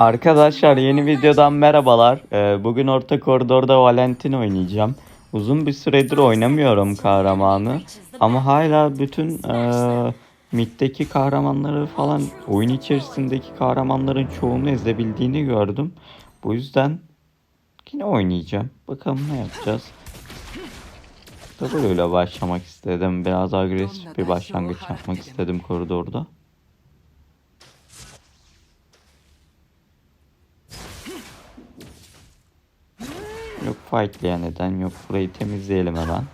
Arkadaşlar yeni videodan merhabalar. Ee, bugün orta koridorda Valentin oynayacağım. Uzun bir süredir oynamıyorum kahramanı. Ama hala bütün e, middeki kahramanları falan oyun içerisindeki kahramanların çoğunu ezebildiğini gördüm. Bu yüzden yine oynayacağım. Bakalım ne yapacağız. W ile başlamak istedim. Biraz agresif bir başlangıç yapmak istedim koridorda. Yok fight'laya neden yok. Burayı temizleyelim hemen.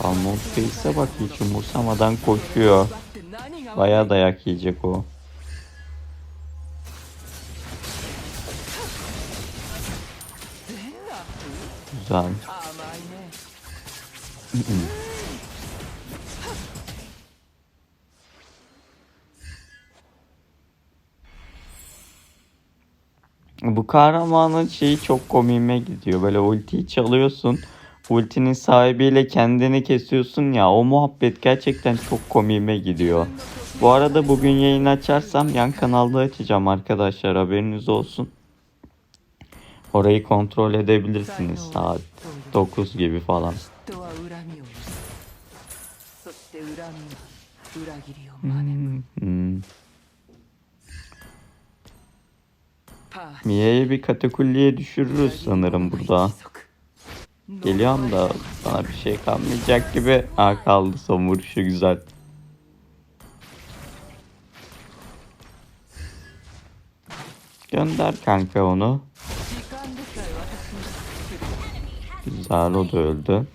Almond Face'e bak hiç umursamadan koşuyor. Bayağı dayak yiyecek o. Güzel. Bu kahramanın şeyi çok komiğime gidiyor. Böyle ultiyi çalıyorsun. Ultinin sahibiyle kendini kesiyorsun ya. O muhabbet gerçekten çok komiğime gidiyor. Bu arada bugün yayın açarsam yan kanalda açacağım arkadaşlar. Haberiniz olsun. Orayı kontrol edebilirsiniz saat 9 gibi falan. Hmm. hmm. Mia'yı bir katakulliye düşürürüz sanırım burada. Geliyorum da sana bir şey kalmayacak gibi. Ha kaldı son vuruşu güzel. Gönder kanka onu. Güzel o da öldü.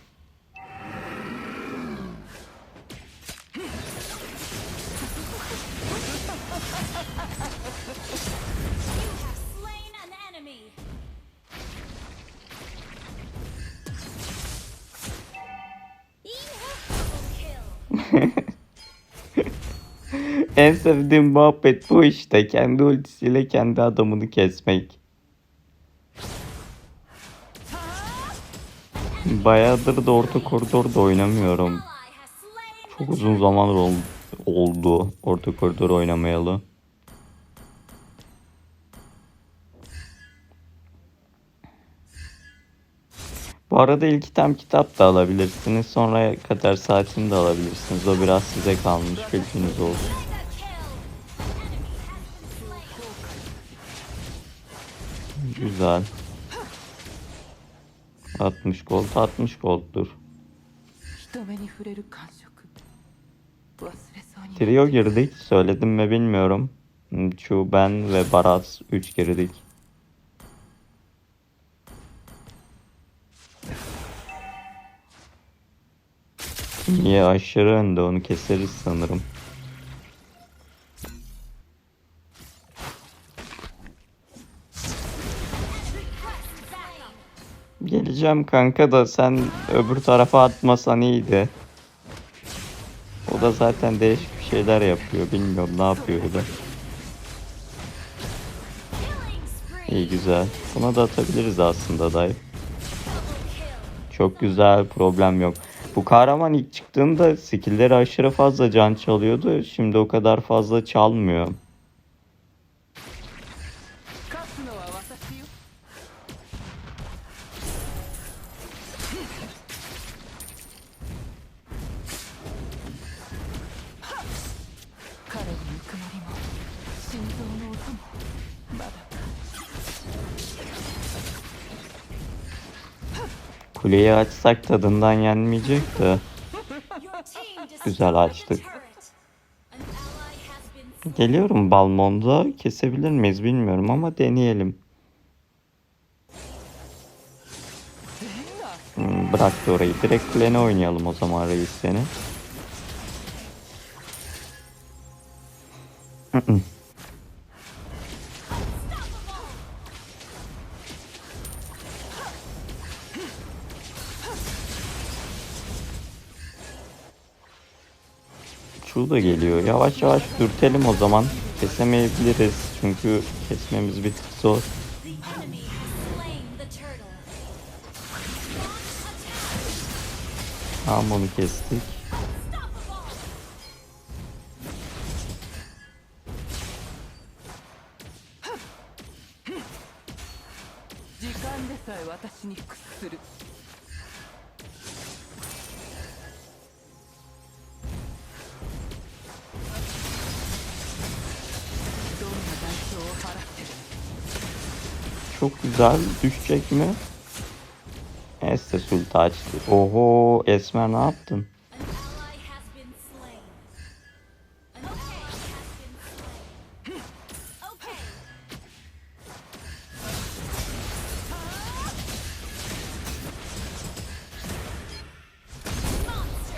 En sevdiğim muhabbet bu işte. Kendi ultisiyle kendi adamını kesmek. Bayağıdır da orta koridorda oynamıyorum. Çok uzun zaman ol- oldu orta koridor oynamayalı. Bu arada ilk item kitap da alabilirsiniz. Sonra kadar saatini de alabilirsiniz. O biraz size kalmış. Bilginiz olsun. Güzel. 60 gold, 60 gold'dur. Trio girdik. Söyledim mi bilmiyorum. Chu, ben ve Barat 3 girdik. Niye aşırı önde onu keseriz sanırım. Geleceğim kanka da sen öbür tarafa atmasan iyiydi. O da zaten değişik bir şeyler yapıyor. Bilmiyorum ne yapıyor da. İyi güzel. Buna da atabiliriz aslında dayı. Çok güzel problem yok. Bu kahraman ilk çıktığında skillleri aşırı fazla can çalıyordu. Şimdi o kadar fazla çalmıyor. Kuleyi açsak tadından yenmeyecek de. Güzel açtık. Geliyorum Balmon'da. Kesebilir miyiz bilmiyorum ama deneyelim. Hmm, bıraktı orayı. Direkt kulene oynayalım o zaman reis seni. Şu da geliyor. Yavaş yavaş dürtelim o zaman. Kesemeyebiliriz. Çünkü kesmemiz bir tık zor. Tamam onu kestik. Çok güzel. Düşecek mi? Estes ulti açtı. Oho Esmer ne yaptın?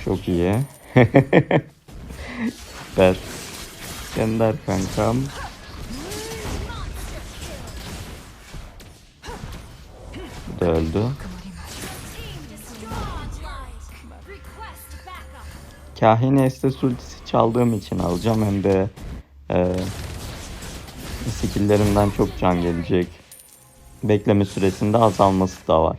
Çok iyi. Ver. Gönder kankam. Da öldü. Kahin Estes ultisi çaldığım için alacağım hem de e, skilllerimden çok can gelecek. Bekleme süresinde azalması da var.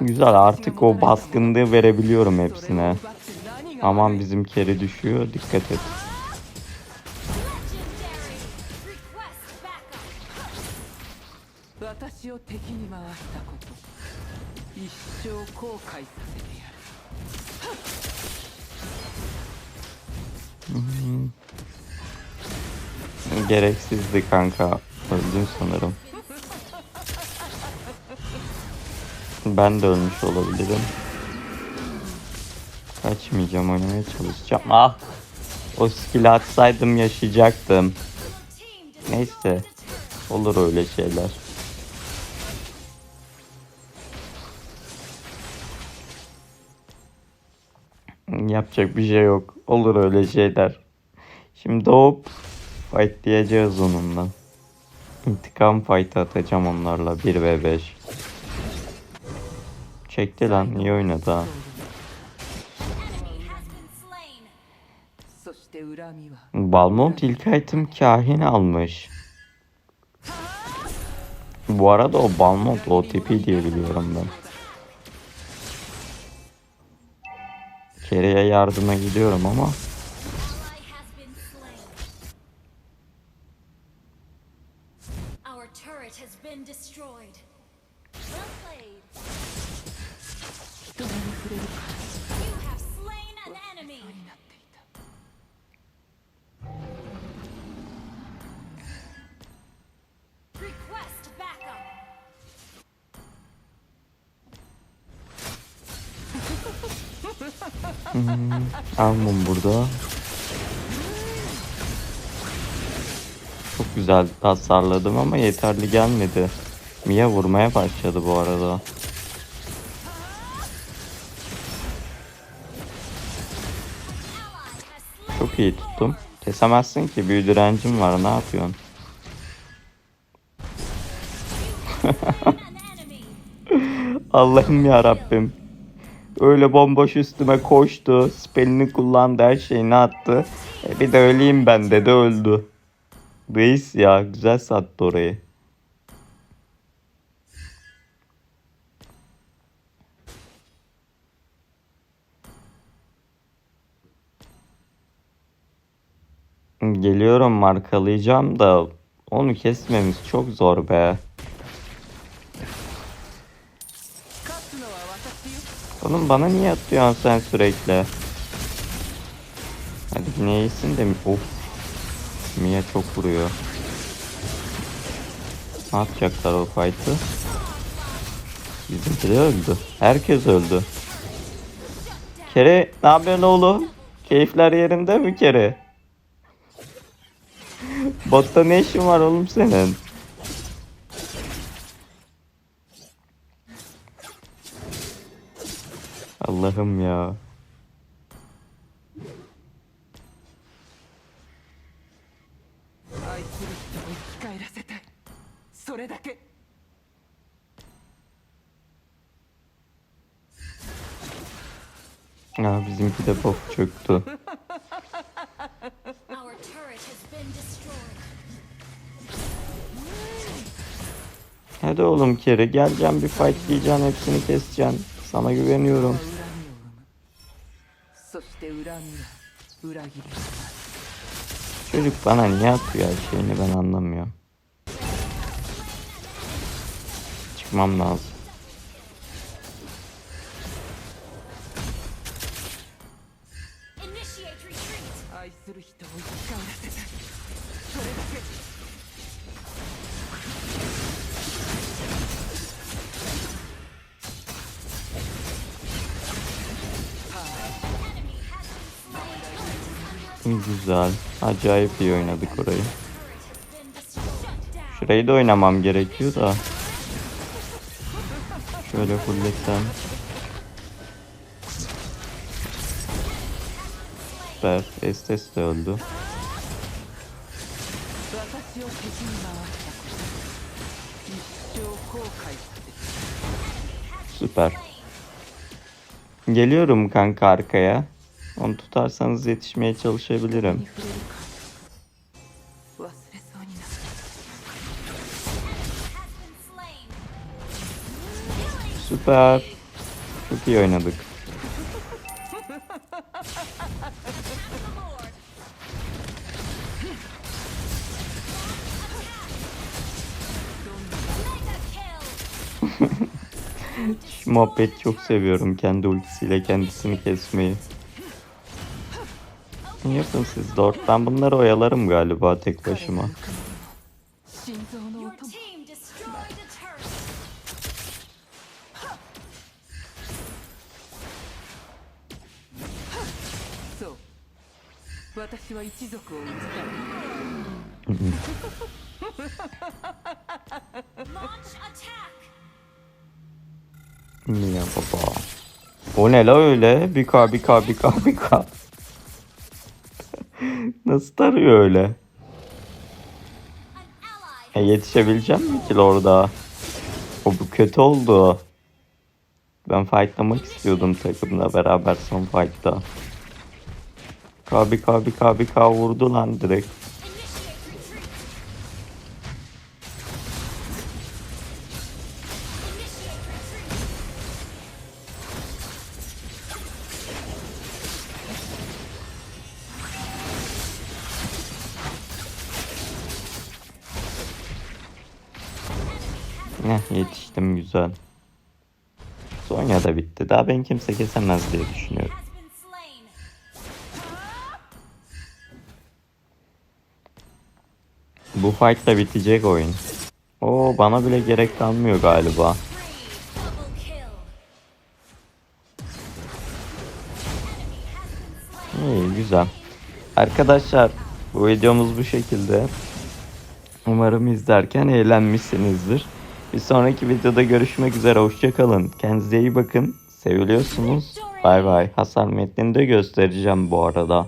Güzel artık o baskınlığı verebiliyorum hepsine. Aman bizim keri düşüyor dikkat et. Legendary. Request backup. 私 Ben de ölmüş olabilirim. Kaçmayacağım oynamaya çalışacağım. Ah! O skill atsaydım yaşayacaktım. Neyse. Olur öyle şeyler. Yapacak bir şey yok. Olur öyle şeyler. Şimdi doğup fight diyeceğiz onunla. İntikam fight atacağım onlarla 1v5. Çekti lan niye oynadı ha? Balmont ilk item kahin almış. Bu arada o Balmont OTP diye biliyorum ben. Kere'ye yardıma gidiyorum ama Our turret has been destroyed. Almam burada. Çok güzel tasarladım ama yeterli gelmedi. Mia vurmaya başladı bu arada. Çok iyi tuttum. Kesemezsin ki büyü direncim var ne yapıyorsun? Allah'ım ya Rabbim. Öyle bomboş üstüme koştu. Spellini kullandı, her şeyini attı. E bir de öleyim ben dedi öldü. Reis ya güzel sattı orayı. Geliyorum markalayacağım da onu kesmemiz çok zor be. Oğlum bana niye atıyorsun sen sürekli? Hadi yine iyisin de? Of. Mia çok vuruyor. Ne yapacaklar o fight'ı? Bizimki de öldü. Herkes öldü. Kere ne yapıyorsun oğlum? Keyifler yerinde mi Kere? Botta ne işin var oğlum senin? Allah'ım ya. Ya bizimki de bok çöktü. Hadi oğlum kere geleceğim bir fight diyeceğim hepsini keseceğim. Sana güveniyorum. Çocuk bana niye atıyor her şeyini ben anlamıyorum. Çıkmam lazım. Güzel. Acayip iyi oynadık orayı. Şurayı da oynamam gerekiyor da. Şöyle fulletsem. Süper. Estes de öldü. Süper. Geliyorum kanka arkaya. Onu tutarsanız yetişmeye çalışabilirim. Süper. Çok iyi oynadık. Şu muhabbet çok seviyorum kendi ultisiyle kendisini kesmeyi oynuyorsun siz Dort. Ben bunları oyalarım galiba tek başıma. Niye baba? O ne la öyle? Bika bika bika bika. Nasıl tarıyor öyle? E yetişebileceğim mi ki orada? O bu kötü oldu. Ben fightlamak istiyordum takımla beraber son fight'ta. K bir k bir k bir k vurdu lan direkt. Heh, yetiştim güzel. Sonya da bitti. Daha ben kimse kesemez diye düşünüyorum. Bu fight da bitecek oyun. Oo bana bile gerek kalmıyor galiba. İyi güzel. Arkadaşlar bu videomuz bu şekilde. Umarım izlerken eğlenmişsinizdir. Bir sonraki videoda görüşmek üzere. Hoşçakalın. Kendinize iyi bakın. Seviliyorsunuz. Bay bay. Hasar metnini de göstereceğim bu arada.